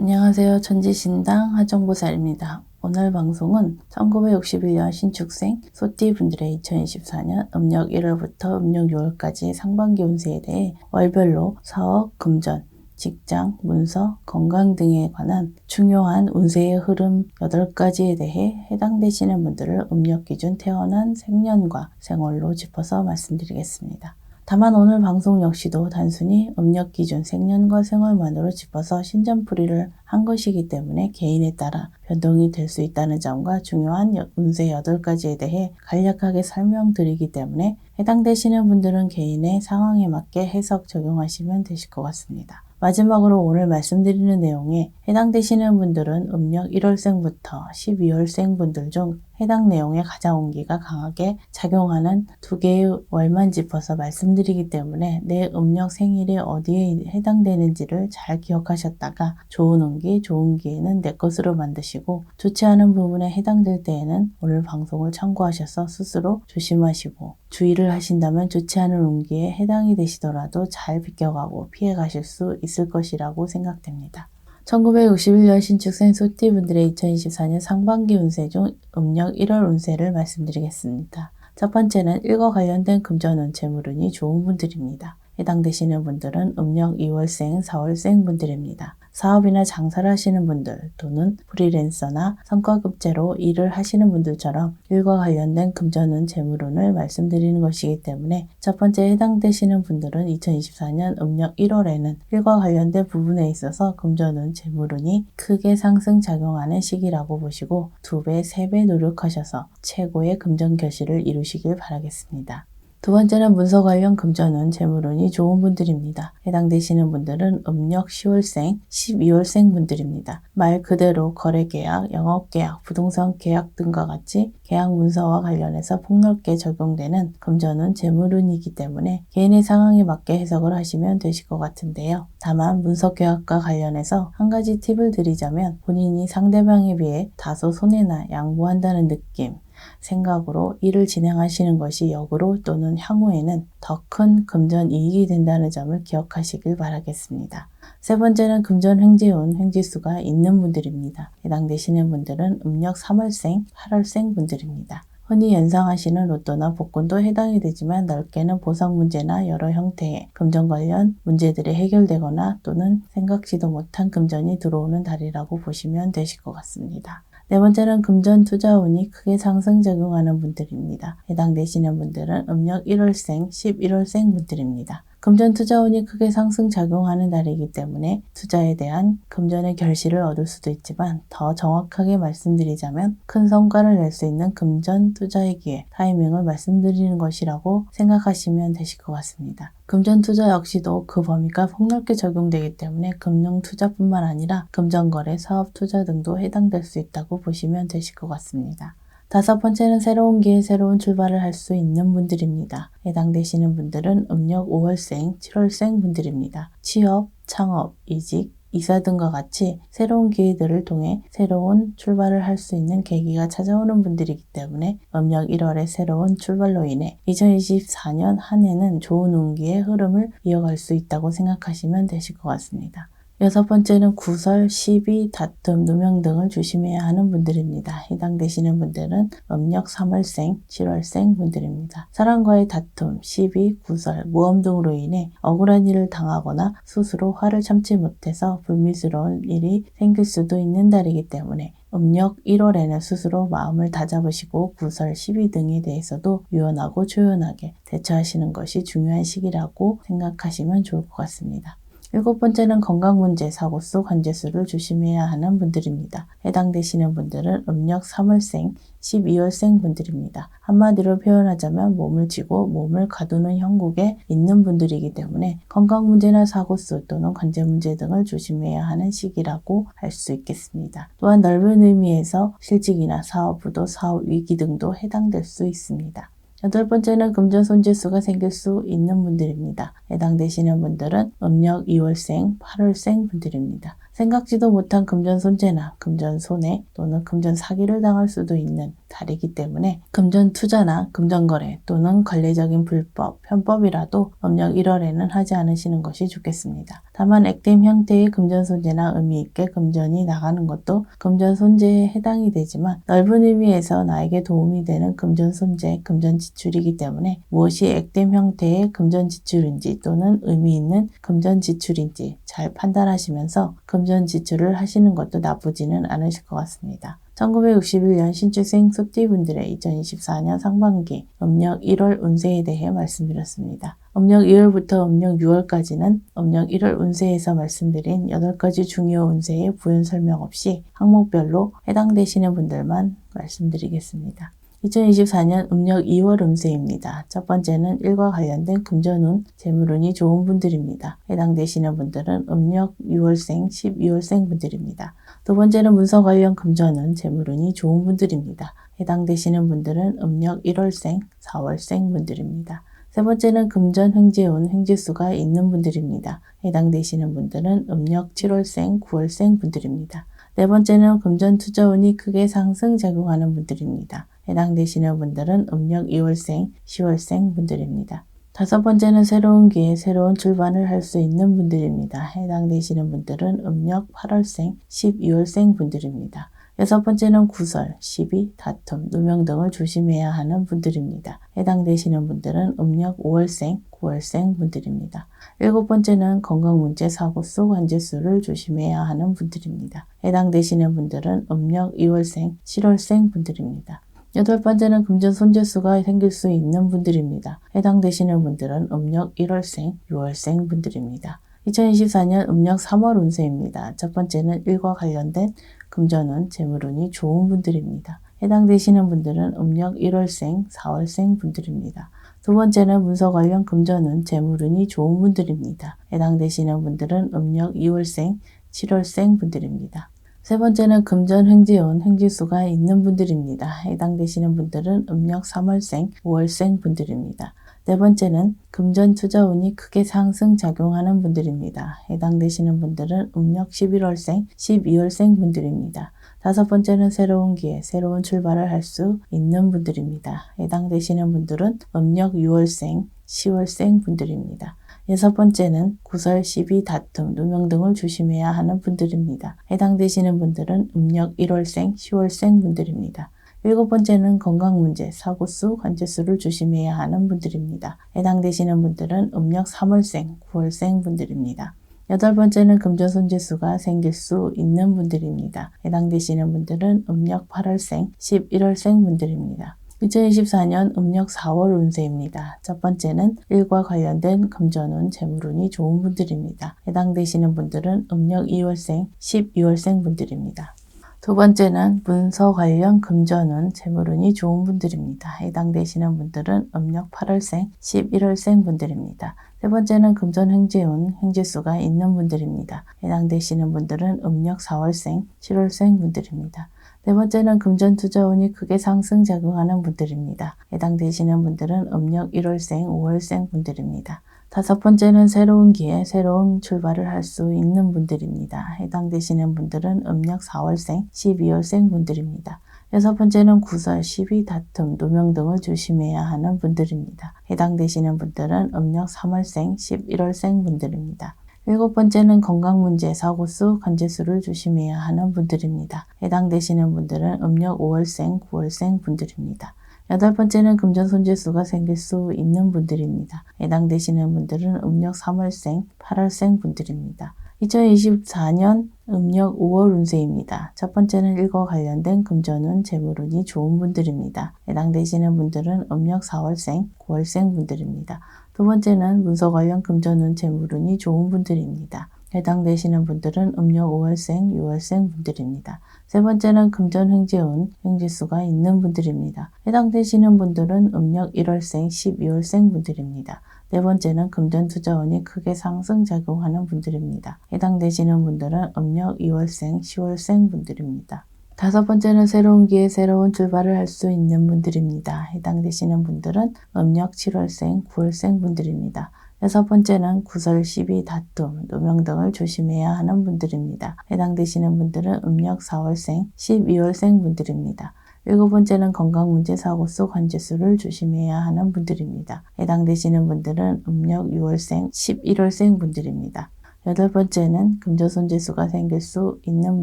안녕하세요. 천지신당 하정보살입니다. 오늘 방송은 1961년 신축생 소띠분들의 2024년 음력 1월부터 음력 6월까지 상반기 운세에 대해 월별로 사업, 금전, 직장, 문서, 건강 등에 관한 중요한 운세의 흐름 8가지에 대해 해당되시는 분들을 음력 기준 태어난 생년과 생월로 짚어서 말씀드리겠습니다. 다만 오늘 방송 역시도 단순히 음력 기준 생년과 생월만으로 짚어서 신전풀이를 한 것이기 때문에 개인에 따라 변동이 될 수 있다는 점과 중요한 운세 8가지에 대해 간략하게 설명드리기 때문에 해당되시는 분들은 개인의 상황에 맞게 해석 적용하시면 되실 것 같습니다. 마지막으로 오늘 말씀드리는 내용에 해당되시는 분들은 음력 1월생부터 12월생 분들 중 해당 내용에 가장 온기가 강하게 작용하는 두 개의 월만 짚어서 말씀드리기 때문에 내 음력 생일이 어디에 해당되는지를 잘 기억하셨다가 좋은 운기, 좋은 기회는 내 것으로 만드시고 좋지 않은 부분에 해당될 때에는 오늘 방송을 참고하셔서 스스로 조심하시고 주의를 하신다면 좋지 않은 운기에 해당이 되시더라도 잘 비껴가고 피해 가실 수 있을 것이라고 생각됩니다. 1961년 신축생 소띠분들의 2024년 상반기 운세 중 음력 1월 운세를 말씀드리겠습니다. 첫 번째는 일과 관련된 금전운 재물운이 좋은 분들입니다. 해당되시는 분들은 음력 2월생, 4월생 분들입니다. 사업이나 장사를 하시는 분들 또는 프리랜서나 성과급제로 일을 하시는 분들처럼 일과 관련된 금전운 재물운을 말씀드리는 것이기 때문에 첫 번째 해당되시는 분들은 2024년 음력 1월에는 일과 관련된 부분에 있어서 금전운 재물운이 크게 상승 작용하는 시기라고 보시고 두 배, 세 배 노력하셔서 최고의 금전 결실을 이루시길 바라겠습니다. 두 번째는 문서 관련 금전운, 재물운이 좋은 분들입니다. 해당되시는 분들은 음력 10월생, 12월생 분들입니다. 말 그대로 거래 계약, 영업 계약, 부동산 계약 등과 같이 계약 문서와 관련해서 폭넓게 적용되는 금전운, 재물운이기 때문에 개인의 상황에 맞게 해석을 하시면 되실 것 같은데요. 다만 문서 계약과 관련해서 한 가지 팁을 드리자면 본인이 상대방에 비해 다소 손해나 양보한다는 느낌, 생각으로 일을 진행하시는 것이 역으로 또는 향후에는 더 큰 금전 이익이 된다는 점을 기억하시길 바라겠습니다. 세 번째는 금전 횡재운 횡지수가 있는 분들입니다. 해당되시는 분들은 음력 3월생, 8월생 분들입니다. 흔히 연상하시는 로또나 복권도 해당이 되지만 넓게는 보상 문제나 여러 형태의 금전 관련 문제들이 해결되거나 또는 생각지도 못한 금전이 들어오는 달이라고 보시면 되실 것 같습니다. 네 번째는 금전 투자운이 크게 상승 작용하는 분들입니다. 해당 되시는 분들은 음력 1월생, 11월생 분들입니다. 금전 투자운이 크게 상승 작용하는 달이기 때문에 투자에 대한 금전의 결실을 얻을 수도 있지만 더 정확하게 말씀드리자면 큰 성과를 낼 수 있는 금전 투자의 기회, 타이밍을 말씀드리는 것이라고 생각하시면 되실 것 같습니다. 금전 투자 역시도 그 범위가 폭넓게 적용되기 때문에 금융 투자뿐만 아니라 금전 거래, 사업 투자 등도 해당될 수 있다고 보시면 되실 것 같습니다. 다섯 번째는 새로운 기회, 새로운 출발을 할 수 있는 분들입니다. 해당되시는 분들은 음력 5월생, 7월생 분들입니다. 취업, 창업, 이직, 이사 등과 같이 새로운 기회들을 통해 새로운 출발을 할 수 있는 계기가 찾아오는 분들이기 때문에 음력 1월의 새로운 출발로 인해 2024년 한 해는 좋은 운기의 흐름을 이어갈 수 있다고 생각하시면 되실 것 같습니다. 여섯 번째는 구설, 시비, 다툼, 누명 등을 조심해야 하는 분들입니다. 해당되시는 분들은 음력 3월생, 7월생 분들입니다. 사람과의 다툼, 시비, 구설, 모험 등으로 인해 억울한 일을 당하거나 스스로 화를 참지 못해서 불미스러운 일이 생길 수도 있는 달이기 때문에 음력 1월에는 스스로 마음을 다잡으시고 구설, 시비 등에 대해서도 유연하고 조연하게 대처하시는 것이 중요한 시기라고 생각하시면 좋을 것 같습니다. 일곱 번째는 건강 문제, 사고수, 관제수를 조심해야 하는 분들입니다. 해당되시는 분들은 음력 3월생, 12월생 분들입니다. 한마디로 표현하자면 몸을 쥐고 몸을 가두는 형국에 있는 분들이기 때문에 건강 문제나 사고수 또는 관제 문제 등을 조심해야 하는 시기라고 할 수 있겠습니다. 또한 넓은 의미에서 실직이나 사업 부도, 사업 위기 등도 해당될 수 있습니다. 여덟 번째는 금전 손재수가 생길 수 있는 분들입니다. 해당되시는 분들은 음력 2월생, 8월생 분들입니다. 생각지도 못한 금전 손재나 금전 손해 또는 금전 사기를 당할 수도 있는 달이기 때문에 금전 투자나 금전 거래 또는 관례적인 불법, 편법이라도 음력 1월에는 하지 않으시는 것이 좋겠습니다. 다만 액땜 형태의 금전 손재나 의미 있게 금전이 나가는 것도 금전 손재에 해당이 되지만 넓은 의미에서 나에게 도움이 되는 금전 손재, 금전 지출이기 때문에 무엇이 액땜 형태의 금전 지출인지 또는 의미 있는 금전 지출인지 잘 판단하시면서 금전 지출을 하시는 것도 나쁘지는 않으실 것 같습니다. 1961년 신축생 숲디분들의 2024년 상반기 음력 1월 운세에 대해 말씀드렸습니다. 음력 2월부터 음력 6월까지는 음력 1월 운세에서 말씀드린 8가지 중요 운세의 부연 설명 없이 항목별로 해당되시는 분들만 말씀드리겠습니다. 2024년 음력 2월 음세입니다. 첫 번째는 일과 관련된 금전운, 재물운이 좋은 분들입니다. 해당되시는 분들은 음력 6월생, 12월생 분들입니다. 두 번째는 문서 관련 금전운, 재물운이 좋은 분들입니다. 해당되시는 분들은 음력 1월생, 4월생 분들입니다. 세 번째는 금전 횡재운, 횡재수가 있는 분들입니다. 해당되시는 분들은 음력 7월생, 9월생 분들입니다. 네 번째는 금전 투자운이 크게 상승작용하는 분들입니다. 해당되시는 분들은 음력 2월생, 10월생 분들입니다. 다섯 번째는 새로운 기회, 새로운 출발을 할 수 있는 분들입니다. 해당되시는 분들은 음력 8월생, 12월생 분들입니다. 여섯 번째는 구설, 시비, 다툼, 누명 등을 조심해야 하는 분들입니다. 해당되시는 분들은 음력 5월생, 9월생 분들입니다. 일곱 번째는 건강 문제, 사고 속 환제수를 조심해야 하는 분들입니다. 해당되시는 분들은 음력 2월생, 7월생 분들입니다. 여덟 번째는 금전 손재수가 생길 수 있는 분들입니다. 해당되시는 분들은 음력 1월생, 6월생 분들입니다. 2024년 음력 3월 운세입니다. 첫 번째는 일과 관련된 금전운, 재물운이 좋은 분들입니다. 해당되시는 분들은 음력 1월생, 4월생 분들입니다. 두 번째는 문서 관련 금전운, 재물운이 좋은 분들입니다. 해당되시는 분들은 음력 2월생, 7월생 분들입니다. 세 번째는 금전 횡재운 횡재수가 있는 분들입니다. 해당되시는 분들은 음력 3월생, 5월생 분들입니다. 네 번째는 금전 투자운이 크게 상승 작용하는 분들입니다. 해당되시는 분들은 음력 11월생, 12월생 분들입니다. 다섯 번째는 새로운 기회, 새로운 출발을 할 수 있는 분들입니다. 해당되시는 분들은 음력 6월생, 10월생 분들입니다. 여섯 번째는 구설, 시비, 다툼, 누명 등을 조심해야 하는 분들입니다. 해당되시는 분들은 음력 1월생, 10월생 분들입니다. 일곱 번째는 건강 문제, 사고수, 관제수를 조심해야 하는 분들입니다. 해당되시는 분들은 음력 3월생, 9월생 분들입니다. 여덟 번째는 금전손재수가 생길 수 있는 분들입니다. 해당되시는 분들은 음력 8월생, 11월생 분들입니다. 2024년 음력 4월 운세입니다. 첫 번째는 일과 관련된 금전운, 재물운이 좋은 분들입니다. 해당되시는 분들은 음력 2월생, 12월생 분들입니다. 두 번째는 문서 관련 금전운, 재물운이 좋은 분들입니다. 해당되시는 분들은 음력 8월생, 11월생 분들입니다. 세 번째는 금전 횡재운, 횡재수가 있는 분들입니다. 해당되시는 분들은 음력 4월생, 7월생 분들입니다. 네 번째는 금전 투자운이 크게 상승작용하는 분들입니다. 해당되시는 분들은 음력 1월생, 5월생 분들입니다. 다섯 번째는 새로운 기회, 새로운 출발을 할 수 있는 분들입니다. 해당되시는 분들은 음력 4월생, 12월생 분들입니다. 여섯 번째는 구설, 시비, 다툼, 누명 등을 조심해야 하는 분들입니다. 해당되시는 분들은 음력 3월생, 11월생 분들입니다. 일곱 번째는 건강 문제, 사고수, 관제수를 조심해야 하는 분들입니다. 해당되시는 분들은 음력 5월생, 9월생 분들입니다. 여덟 번째는 금전 손재수가 생길 수 있는 분들입니다. 해당되시는 분들은 음력 3월생, 8월생 분들입니다. 2024년 음력 5월 운세입니다. 첫 번째는 일과 관련된 금전운, 재물운이 좋은 분들입니다. 해당되시는 분들은 음력 4월생, 9월생 분들입니다. 두 번째는 문서 관련 금전운, 재물운이 좋은 분들입니다. 해당되시는 분들은 음력 5월생, 6월생 분들입니다. 세 번째는 금전 횡재운, 횡재수가 있는 분들입니다. 해당되시는 분들은 음력 1월생, 12월생 분들입니다. 네 번째는 금전 투자운이 크게 상승 작용하는 분들입니다. 해당되시는 분들은 음력 2월생, 10월생 분들입니다. 다섯 번째는 새로운 기회, 새로운 출발을 할 수 있는 분들입니다. 해당되시는 분들은 음력 7월생, 9월생 분들입니다. 여섯 번째는 구설, 시비, 다툼, 누명 등을 조심해야 하는 분들입니다. 해당되시는 분들은 음력 4월생, 12월생 분들입니다. 일곱 번째는 건강 문제, 사고 속 환제수를 조심해야 하는 분들입니다. 해당되시는 분들은 음력 6월생, 11월생 분들입니다. 여덟 번째는 금조손재수가 생길 수 있는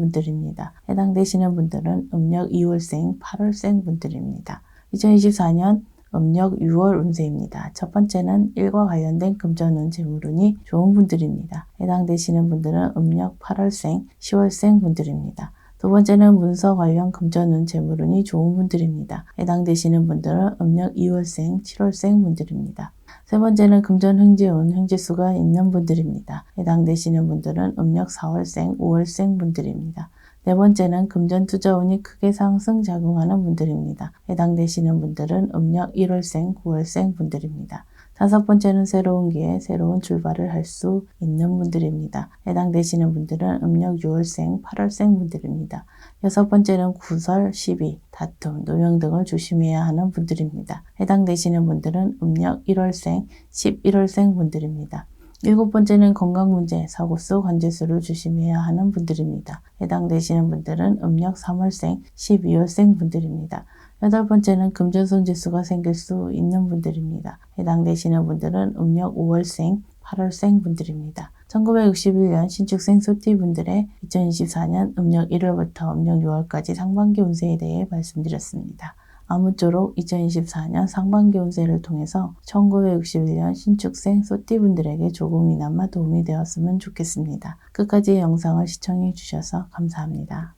분들입니다. 해당되시는 분들은 음력 2월생, 8월생 분들입니다. 2024년 음력 6월 운세입니다. 첫 번째는 일과 관련된 금전운, 재물운이 좋은 분들입니다. 해당되시는 분들은 음력 8월생, 10월생 분들입니다. 두 번째는 문서 관련 금전운, 재물운이 좋은 분들입니다. 해당되시는 분들은 음력 2월생, 7월생 분들입니다. 세 번째는 금전 흥재운, 흥재수가 있는 분들입니다. 해당되시는 분들은 음력 4월생, 5월생 분들입니다. 네 번째는 금전 투자운이 크게 상승 작용하는 분들입니다. 해당되시는 분들은 음력 1월생, 9월생 분들입니다. 다섯 번째는 새로운 기회, 새로운 출발을 할 수 있는 분들입니다. 해당되시는 분들은 음력 6월생, 8월생 분들입니다. 여섯 번째는 구설, 시비, 다툼, 노명 등을 조심해야 하는 분들입니다. 해당되시는 분들은 음력 1월생, 11월생 분들입니다. 일곱 번째는 건강 문제, 사고 속 관제수를 조심해야 하는 분들입니다. 해당되시는 분들은 음력 3월생, 12월생 분들입니다. 여덟 번째는 금전손 지수가 생길 수 있는 분들입니다. 해당되시는 분들은 음력 5월생, 8월생 분들입니다. 1961년 신축생 소띠 분들의 2024년 음력 1월부터 음력 6월까지 상반기 운세에 대해 말씀드렸습니다. 아무쪼록 2024년 상반기 운세를 통해서 1961년 신축생 소띠분들에게 조금이나마 도움이 되었으면 좋겠습니다. 끝까지 영상을 시청해 주셔서 감사합니다.